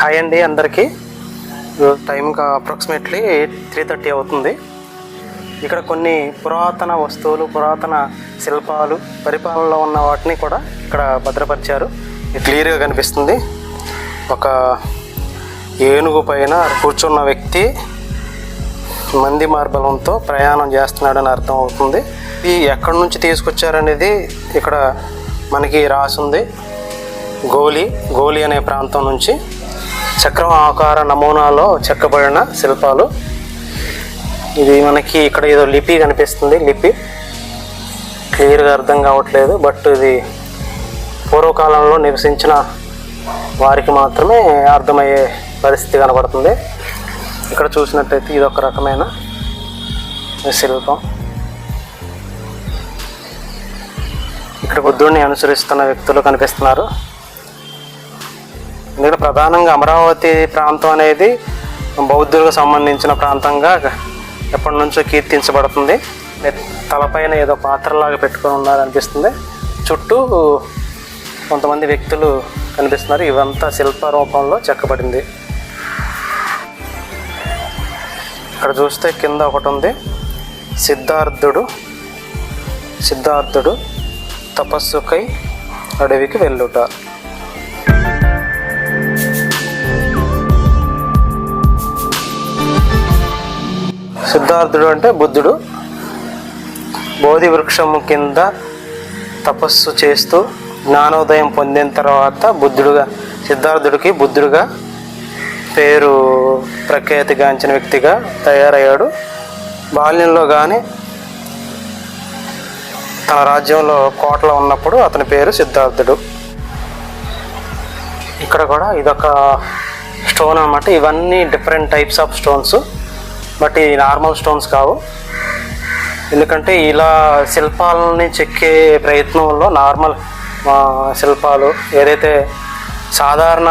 Hi అండి అందరికీ. Time approximately three thirty అవుతుంది. ఇక్కడ కొన్ని పురాతన వస్తువులు పురాతన శిల్పాలు పరిపాలనలో ఉన్న వాటిని కూడా ఇక్కడ భద్రపరిచారు. క్లియర్గా కనిపిస్తుంది. ఒక ఏనుగు పైన కూర్చున్న వ్యక్తి మంది మార్బలంతో ప్రయాణం చేస్తున్నాడని అర్థం అవుతుంది. ఇది ఎక్కడి నుంచి తీసుకొచ్చారనేది ఇక్కడ మనకి రాసుంది. గోలి గోలి అనే ప్రాంతం నుంచి. చక్రం ఆకార నమూనాలో చెక్కబడిన శిల్పాలు. ఇది మనకి ఇక్కడ ఏదో లిపి కనిపిస్తుంది లిపి. క్లియర్గా అర్థం కావట్లేదు బట్ ఇది పూర్వకాలంలో నివసించిన వారికి మాత్రమే అర్థమయ్యే పరిస్థితి కనబడుతుంది. ఇక్కడ చూసినట్టయితే ఇది ఒక రకమైన శిల్పం. ఇక్కడ బుద్ధుడిని అనుసరిస్తున్న వ్యక్తులు కనిపిస్తున్నారు. ఎందుకంటే ప్రధానంగా అమరావతి ప్రాంతం అనేది బౌద్ధులకు సంబంధించిన ప్రాంతంగా ఎప్పటి నుంచో కీర్తించబడుతుంది. తలపైన ఏదో పాత్రలాగా పెట్టుకొని ఉన్నారు అనిపిస్తుంది చుట్టూ కొంతమంది వ్యక్తులు కనిపిస్తున్నారు. ఇవంతా శిల్ప రూపంలో చెక్కబడింది. ఇక్కడ చూస్తే కింద ఒకటి ఉంది. సిద్ధార్థుడు సిద్ధార్థుడు తపస్సుకై అడవికి వెళ్ళుట. సిద్ధార్థుడు అంటే బుద్ధుడు. బోధి వృక్షము కింద తపస్సు చేస్తూ జ్ఞానోదయం పొందిన తర్వాత బుద్ధుడుగా సిద్ధార్థుడికి బుద్ధుడుగా పేరు ప్రఖ్యాతిగాంచిన వ్యక్తిగా తయారయ్యాడు. బాల్యంలో కానీ తన రాజ్యంలో కోటలో ఉన్నప్పుడు అతని పేరు సిద్ధార్థుడు. ఇక్కడ కూడా ఇదొక స్టోన్ అన్నమాట. ఇవన్నీ different types of stones. But ఈ నార్మల్ స్టోన్స్ కావు. ఎందుకంటే ఇలా శిల్పాలని చెక్కే ప్రయత్నంలో నార్మల్ శిల్పాలు ఏదైతే సాధారణ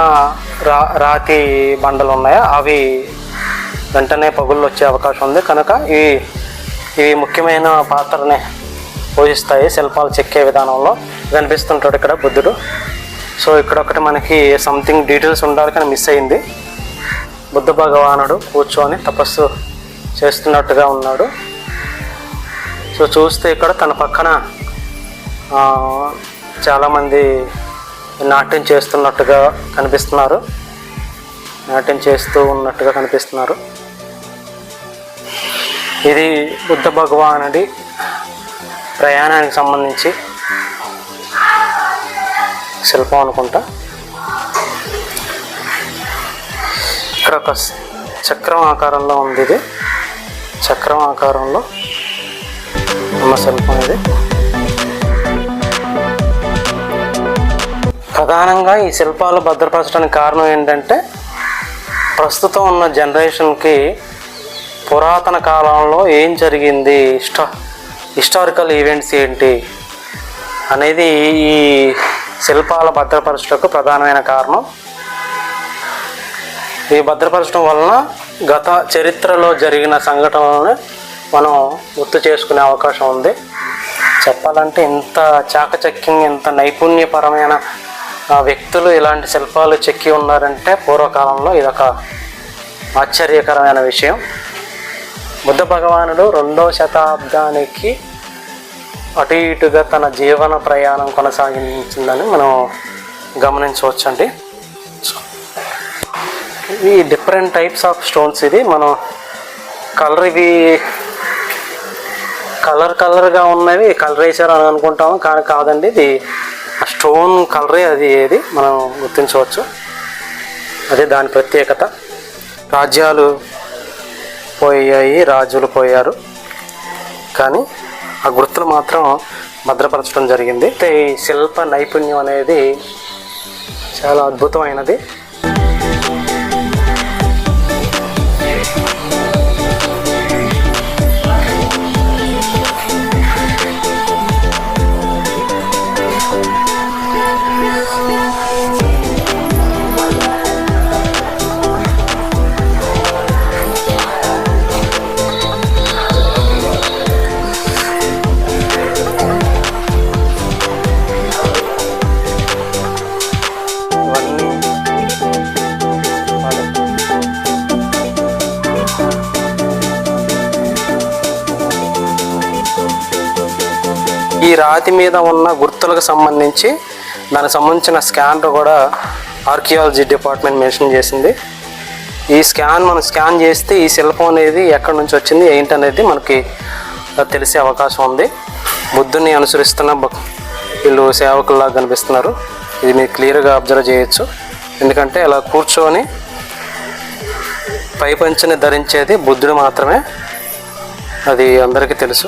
రా రాతి బండలు ఉన్నాయో అవి వెంటనే పగుళ్ళు వచ్చే అవకాశం ఉంది. కనుక ఇవి ఇవి ముఖ్యమైన పాత్రని పోషిస్తాయి శిల్పాలు చెక్కే విధానంలో. కనిపిస్తుంటాడు ఇక్కడ బుద్ధుడు. సో ఇక్కడ ఒకటి మనకి సంథింగ్ డీటెయిల్స్ ఉండాలి కానీ మిస్ అయింది. బుద్ధ భగవానుడు కూర్చొని తపస్సు చేస్తున్నట్టుగా ఉన్నాడు. సో చూస్తే ఇక్కడ తన పక్కన ఆ, చాలామంది నాట్యం చేస్తున్నట్టుగా కనిపిస్తున్నారు. నాట్యం చేస్తూ ఉన్నట్టుగా కనిపిస్తున్నారు. ఇది బుద్ధ భగవానుడి ప్రయాణానికి సంబంధించి శిల్పం అనుకుంటా. ఇక్కడ ఒక చక్రం ఆకారంలో ఉంది ఇది. చక్రం ఆకారంలో ఉన్న శిల్పం ఇది. ప్రధానంగా ఈ శిల్పాలు భద్రపరచడానికి కారణం ఏంటంటే ప్రస్తుతం ఉన్న జనరేషన్కి పురాతన కాలంలో ఏం జరిగింది హిస్టా హిస్టారికల్ ఈవెంట్స్ ఏంటి అనేది ఈ శిల్పాల భద్రపరచుటకు ప్రధానమైన కారణం. ఈ భద్రపరచడం వలన గత చరిత్రలో జరిగిన సంఘటనలను మనం గుర్తు చేసుకునే అవకాశం ఉంది. చెప్పాలంటే ఇంత చాకచక్యం ఇంత నైపుణ్యపరమైన వ్యక్తులు ఇలాంటి శిల్పాలు చెక్కి ఉన్నారంటే పూర్వకాలంలో ఇదొక ఆశ్చర్యకరమైన విషయం. బుద్ధ భగవానుడు రెండవ శతాబ్దానికి అటు ఇటుగా తన జీవన ప్రయాణం కొనసాగించిందని మనం గమనించవచ్చండి. ఇవి డిఫరెంట్ టైప్స్ ఆఫ్ స్టోన్స్ ఇది. మనం కలర్ ఇవి కలర్ కలర్గా ఉన్నవి కలర్ వేసారు అని అనుకుంటాము కానీ కాదండి. ఇది ఆ స్టోన్ కలరే అది ఏది మనం గుర్తించవచ్చు. అదే దాని ప్రత్యేకత. రాజ్యాలు పోయాయి రాజులు పోయారు. కానీ ఆ గుర్తులు మాత్రం భద్రపరచడం జరిగింది. అయితే ఈ శిల్ప నైపుణ్యం అనేది చాలా అద్భుతమైనది. రాతి మీద ఉన్న గుర్తులకు సంబంధించి దానికి సంబంధించిన స్కాన్ కూడా ఆర్కియాలజీ డిపార్ట్మెంట్ మెన్షన్ చేసింది. ఈ స్కాన్ మనం స్కాన్ చేస్తే ఈ శిల్పం అనేది ఎక్కడి నుంచి వచ్చింది ఏంటనేది మనకి తెలిసే అవకాశం ఉంది. బుద్ధుని అనుసరిస్తున్న భక్- వీళ్ళు సేవకుల్లా కనిపిస్తున్నారు. ఇది మీరు క్లియర్గా అబ్జర్వ్ చేయొచ్చు. ఎందుకంటే ఇలా కూర్చొని పై పంచని ధరించేది బుద్ధుడు మాత్రమే. అది అందరికీ తెలుసు.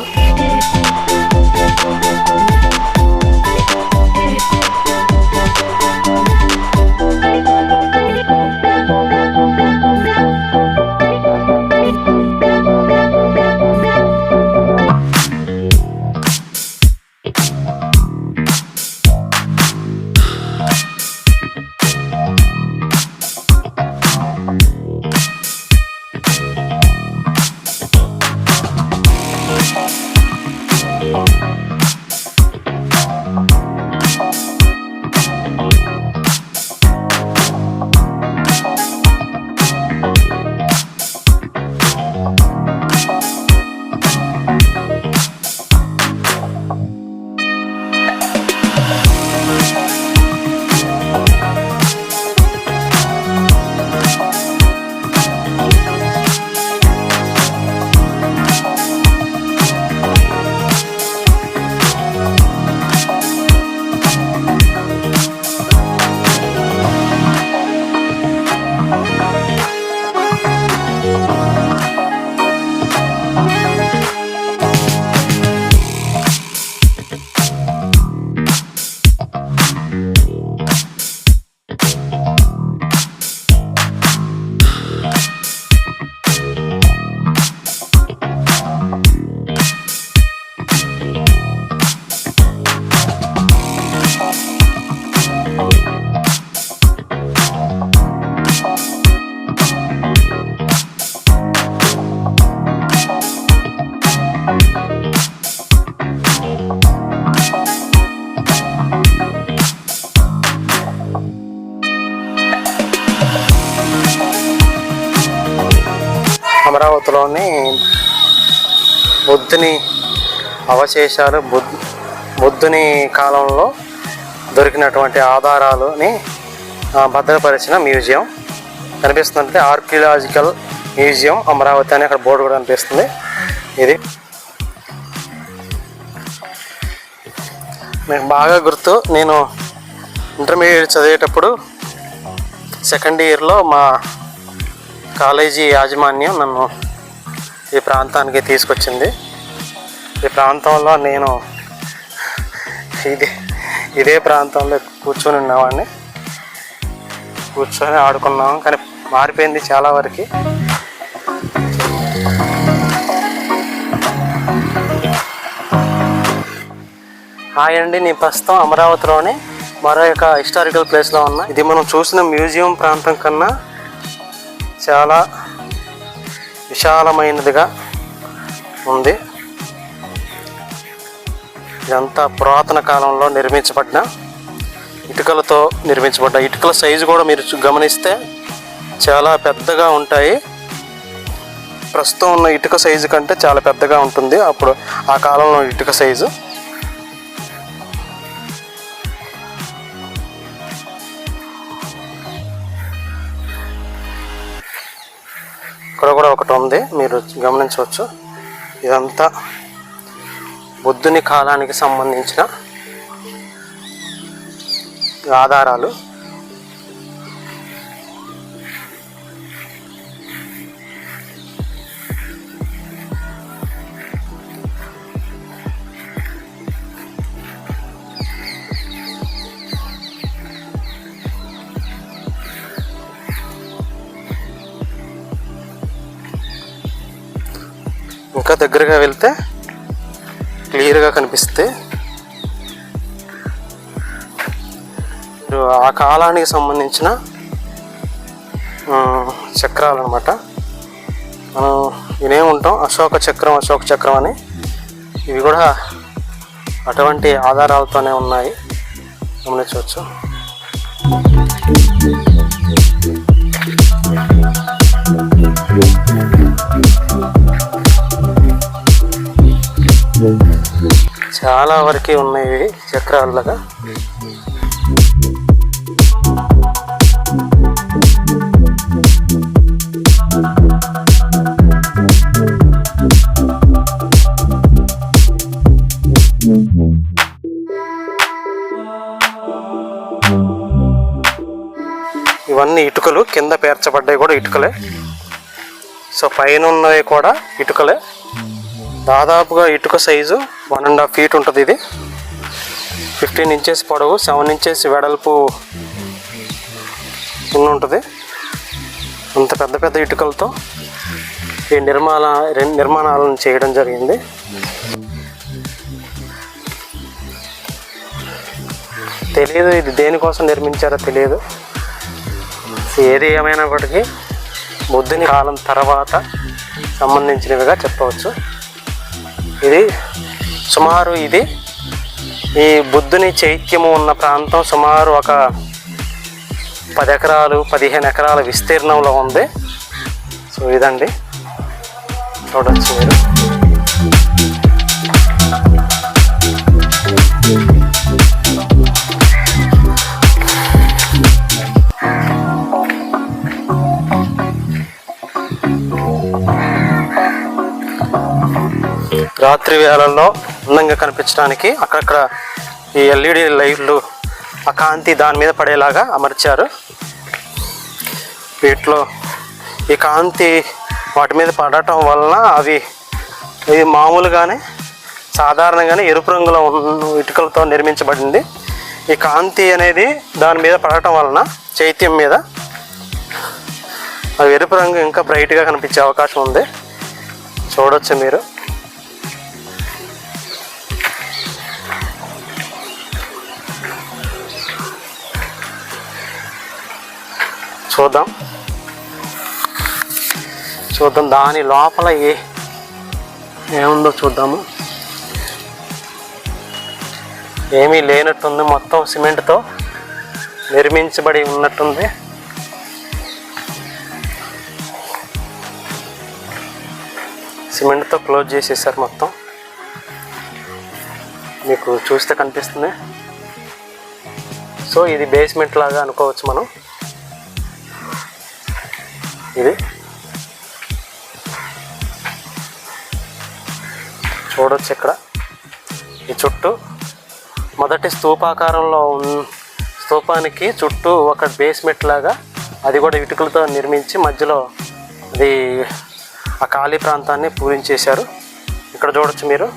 అమరావతిలోని బుద్ధుని అవశేషాలు బుద్ధ బుద్ధుని కాలంలో దొరికినటువంటి ఆధారాలని భద్రపరిచిన మ్యూజియం. కనిపిస్తుందంటే ఆర్కియలాజికల్ మ్యూజియం అమరావతి అని అక్కడ బోర్డు కూడా కనిపిస్తుంది. ఇది మీకు బాగా గుర్తు నేను ఇంటర్మీడియట్ చదివేటప్పుడు సెకండ్ ఇయర్లో మా కాలేజీ యాజమాన్యం నన్ను ఈ ప్రాంతానికి తీసుకొచ్చింది. ఈ ప్రాంతంలో నేను ఇదే ఇదే ప్రాంతంలో కూర్చొని ఉన్నవాడిని. కూర్చొని ఆడుకున్నాం కానీ మారిపోయింది చాలా వరకు. హాయ్ అండి నేను ప్రస్తుతం అమరావతిలోని మరో యొక్క హిస్టారికల్ ప్లేస్లో ఉన్నా. ఇది మనం చూసిన మ్యూజియం ప్రాంతం కన్నా చాలా విశాలమైనదిగా ఉంది. ఇదంతా పురాతన కాలంలో నిర్మించబడిన ఇటుకలతో నిర్మించబడ్డ. ఇటుకల సైజు కూడా మీరు గమనిస్తే చాలా పెద్దగా ఉంటాయి. ప్రస్తుతం ఉన్న ఇటుక సైజు కంటే చాలా పెద్దగా ఉంటుంది. అప్పుడు ఆ కాలంలో ఇటుక సైజు ఇక్కడ కూడా ఒకటి ఉంది. మీరు గమనించవచ్చు. ఇదంతా బుద్ధుని కాలానికి సంబంధించిన ఆధారాలు. ఇంకా దగ్గరగా వెళ్తే క్లియర్గా కనిపిస్తే మీరు ఆ కాలానికి సంబంధించిన చక్రాలు అనమాట మనం వినే ఉంటాం అశోక చక్రం అశోక చక్రం అని. ఇవి కూడా అటువంటి ఆధారాలతోనే ఉన్నాయి. గమనించవచ్చు. చాలా వరకు ఉన్నాయి చక్రాలుగా ఇవన్నీ ఇటుకలు కింద పేర్చబడ్డాయి కూడా ఇటుకలే. సో పైన ఉన్నవి కూడా ఇటుకలే. దాదాపుగా ఇటుక size one and half feet ఉంటుంది ఇది. ఫిఫ్టీన్ ఇంచెస్ పొడవు సెవెన్ ఇంచెస్ వెడల్పు ఉన్న ఉంటుంది. అంత పెద్ద పెద్ద ఇటుకలతో ఈ నిర్మాణ నిర్మాణాలను చేయడం జరిగింది. తెలియదు ఇది దేనికోసం నిర్మించారో తెలియదు ఏది ఏమైనప్పటికీ బుద్ధుని కాలం తర్వాత సంబంధించినవిగా చెప్పవచ్చు. ఇది సుమారు ఇది. ఈ బుద్ధుని చైత్యము ఉన్న ప్రాంతం సుమారు ఒక పది ఎకరాలు పదిహేను ఎకరాల విస్తీర్ణంలో ఉంది. సో ఇదండి. చూడొచ్చు మీరు. రాత్రి వేళల్లో అందంగా కనిపించడానికి అక్కడక్కడ ఈ ఎల్ఈడి లైట్లు ఆ కాంతి దాని మీద పడేలాగా అమర్చారు. వీటిలో ఈ కాంతి వాటి మీద పడటం వలన అవి ఇది మామూలుగానే సాధారణంగానే ఎరుపు రంగులో ఉన్న ఇటుకలతో నిర్మించబడింది. ఈ కాంతి అనేది దాని మీద పడటం వలన చైత్యం మీద ఆ ఎరుపు రంగు ఇంకా బ్రైట్గా కనిపించే అవకాశం ఉంది. చూడొచ్చు మీరు. చూద్దాం. చూద్దాం దాని లోపల ఏ ఏముందో చూద్దాము. ఏమీ లేనట్టుంది మొత్తం సిమెంట్తో నిర్మించబడి ఉన్నట్టుంది. సిమెంట్తో క్లోజ్ చేసేసారు మొత్తం. మీకు చూస్తే కనిపిస్తుంది. సో ఇది బేస్మెంట్ లాగా అనుకోవచ్చు మనం. ఇది? చూడొచ్చు ఇక్కడ. ఈ చుట్టూ మొదటి స్తూపాకారంలో ఉన్న స్తూపానికి చుట్టూ ఒక బేస్మెంట్ లాగా అది కూడా ఇటుకలతో నిర్మించి మధ్యలో అది ఆ ఖాళీ ప్రాంతాన్ని పూరించేశారు. ఇక్కడ చూడొచ్చు మీరు.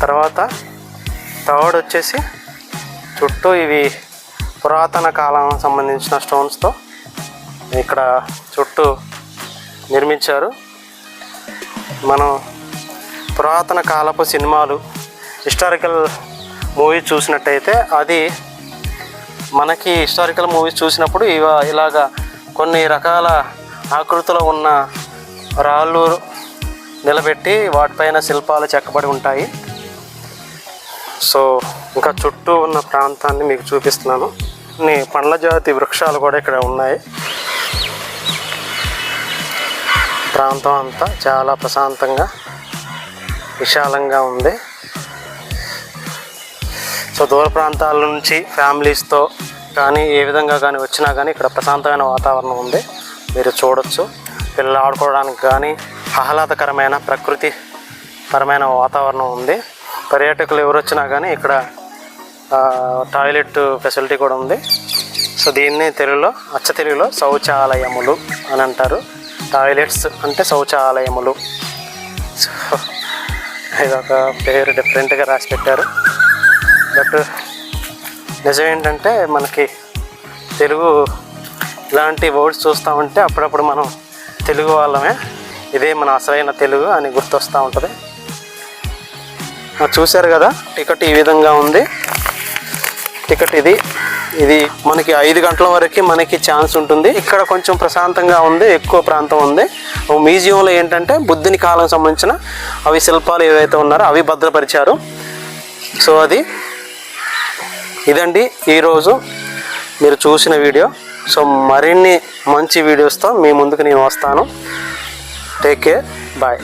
తర్వాత థర్డ్ వచ్చేసి చుట్టూ ఇవి పురాతన కాలం సంబంధించిన స్టోన్స్తో ఇక్కడ చుట్టూ నిర్మించారు. మనం పురాతన కాలపు సినిమాలు హిస్టారికల్ మూవీ చూసినట్టయితే అది మనకి హిస్టారికల్ మూవీస్ చూసినప్పుడు ఇవ ఇలాగా కొన్ని రకాల ఆకృతిలో ఉన్న రాళ్ళు నిలబెట్టి వాటిపైన శిల్పాలు చెక్కబడి ఉంటాయి. సో ఇంకా చుట్టూ ఉన్న ప్రాంతాన్ని మీకు చూపిస్తున్నాను. కొన్ని పండ్ల జాతి వృక్షాలు కూడా ఇక్కడ ఉన్నాయి. ప్రాంతం అంతా చాలా ప్రశాంతంగా విశాలంగా ఉంది. సో దూర ప్రాంతాల నుంచి ఫ్యామిలీస్తో కానీ ఏ విధంగా కానీ వచ్చినా కానీ ఇక్కడ ప్రశాంతమైన వాతావరణం ఉంది. మీరు చూడొచ్చు. పిల్లలు ఆడుకోవడానికి కానీ ఆహ్లాదకరమైన ప్రకృతి పరమైన వాతావరణం ఉంది. పర్యాటకులు ఎవరు వచ్చినా కానీ ఇక్కడ టాయిలెట్ ఫెసిలిటీ కూడా ఉంది. సో దీన్ని తెలుగులో అచ్చ తెలుగులో శౌచాలయములు అని అంటారు. టాయిలెట్స్ అంటే శౌచాలయములు. ఇదొక ఇది ఒక పేరు డిఫరెంట్గా రాసి పెట్టారు. బట్ నిజం ఏంటంటే మనకి తెలుగు ఇలాంటి వర్డ్స్ చూస్తూ ఉంటే అప్పుడప్పుడు మనం తెలుగు వాళ్ళమే. ఇదే మన అసలైన తెలుగు అని గుర్తొస్తూ ఉంటుంది. చూశారు కదా టికెట్ ఈ విధంగా ఉంది. టికెట్ ఇది. ఇది మనకి ఐదు గంటల వరకు మనకి ఛాన్స్ ఉంటుంది. ఇక్కడ కొంచెం ప్రశాంతంగా ఉంది ఎక్కువ ప్రాంతం ఉంది. మ్యూజియంలో ఏంటంటే బుద్ధుని కాలం సంబంధించిన అవి శిల్పాలు ఏవైతే ఉన్నారో అవి భద్రపరిచారు. సో అది ఇదండి ఈరోజు మీరు చూసిన వీడియో. సో మరిన్ని మంచి వీడియోస్తో మీ ముందుకు నేను వస్తాను. Take care. బాయ్.